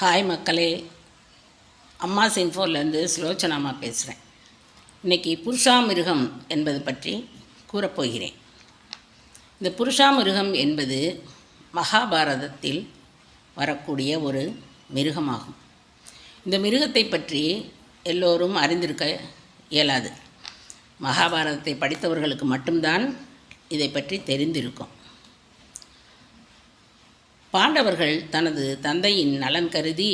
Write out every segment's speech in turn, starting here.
Hi மக்களே. அம்மா சின்ஃபோர்லேருந்து சுலோச்சனாமா பேசுகிறேன் இன்றைக்கி புருஷாமிருகம் என்பது பற்றி கூறப்போகிறேன். இந்த புருஷா மிருகம் என்பது மகாபாரதத்தில் வரக்கூடிய ஒரு மிருகமாகும். இந்த மிருகத்தை பற்றி எல்லோரும் அறிந்திருக்க இயலாது. மகாபாரதத்தை படித்தவர்களுக்கு மட்டும்தான் இதை பற்றி தெரிந்திருக்கும். பாண்டவர்கள் தனது தந்தையின் நலன் கருதி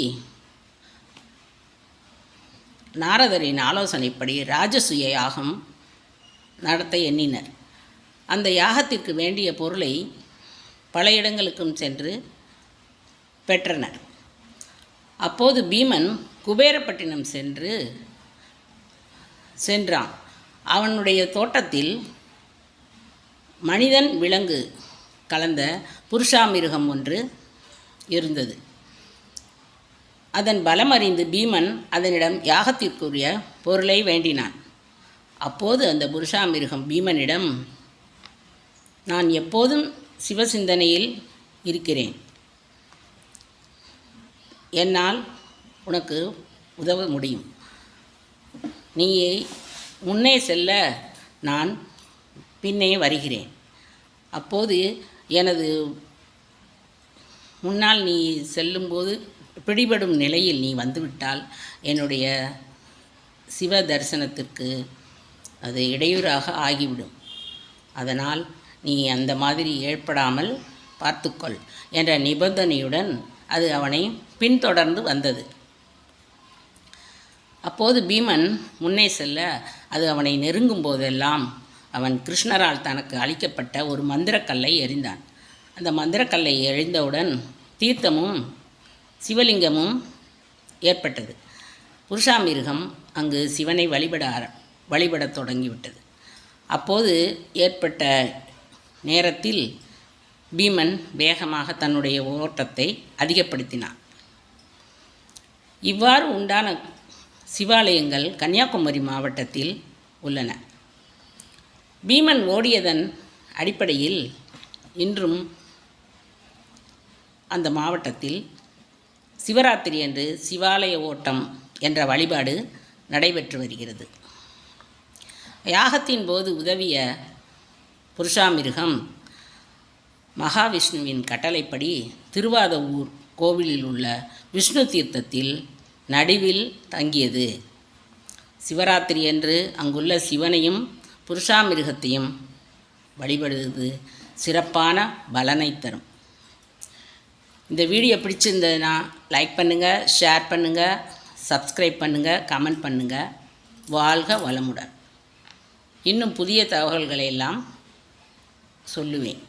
நாரதரின் ஆலோசனைப்படி ராஜசூய யாகம் நடத்த எண்ணினர். அந்த யாகத்திற்கு வேண்டிய பொருளை பல இடங்களுக்கும் சென்று பெற்றனர். அப்போது பீமன் குபேரப்பட்டினம் சென்று சென்றான். அவனுடைய தோட்டத்தில் மனிதன் விலங்கு கலந்த புருஷாமிருகம் ஒன்று இருந்தது. அதன் பலம் அறிந்து பீமன் அதனிடம் யாகத்திற்குரிய பொருளை வேண்டினான். அப்போது அந்த புருஷாமிருகம் பீமனிடம் நான் எப்போதும் சிவசிந்தனையில் இருக்கிறேன். என்னால் உனக்கு உதவ முடியும். நீ முன்னே செல்ல நான் பின்னே வருகிறேன். அப்போது எனது முன்னால் நீ செல்லும்போது பிடிபடும் நிலையில் நீ வந்துவிட்டால் என்னுடைய சிவ தரிசனத்திற்கு அது இடையூறாக ஆகிவிடும். அதனால் நீ அந்த மாதிரி ஏற்படாமல் பார்த்துக்கொள் என்ற நிபந்தனையுடன் அது அவனை பின்தொடர்ந்து வந்தது. அப்போது பீமன் முன்னே செல்ல அது அவனை நெருங்கும் போதெல்லாம் அவன் கிருஷ்ணரால் தனக்கு அளிக்கப்பட்ட ஒரு மந்திரக்கல்லை எறிந்தான். அந்த மந்திரக்கல்லை எழிந்தவுடன் தீர்த்தமும் சிவலிங்கமும் ஏற்பட்டது. புருஷாமிருகம் அங்கு சிவனை வழிபட ஆர- வழிபடத் தொடங்கிவிட்டது. அப்போது ஏற்பட்ட நேரத்தில் பீமன் வேகமாக தன்னுடைய ஓட்டத்தை அதிகப்படுத்தினான். இவ்வாறு உண்டான சிவாலயங்கள் கன்னியாகுமரி மாவட்டத்தில் உள்ளன. பீமன் ஓடியதன் அடிப்படையில் இன்றும் அந்த மாவட்டத்தில் சிவராத்திரி அன்று சிவாலய ஓட்டம் என்ற வழிபாடு நடைபெற்று வருகிறது. யாகத்தின் போது உதவிய புருஷாமிருகம் மகாவிஷ்ணுவின் கட்டளைப்படி திருவாதவூர் கோவிலில் உள்ள விஷ்ணு தீர்த்தத்தில் நடுவில் தங்கியது. சிவராத்திரி அன்று அங்குள்ள சிவனையும் புருஷாமிருகத்தையும் வழிபடுவது சிறப்பான பலனை தரும். இந்த வீடியோ பிடிச்சிருந்ததுன்னா லைக் பண்ணுங்கள் ஷேர் பண்ணுங்கள் சப்ஸ்கிரைப் பண்ணுங்கள் கமெண்ட் பண்ணுங்கள் வாழ்க வளமுடன். இன்னும் புதிய தகவல்களை எல்லாம் சொல்லுவேன்.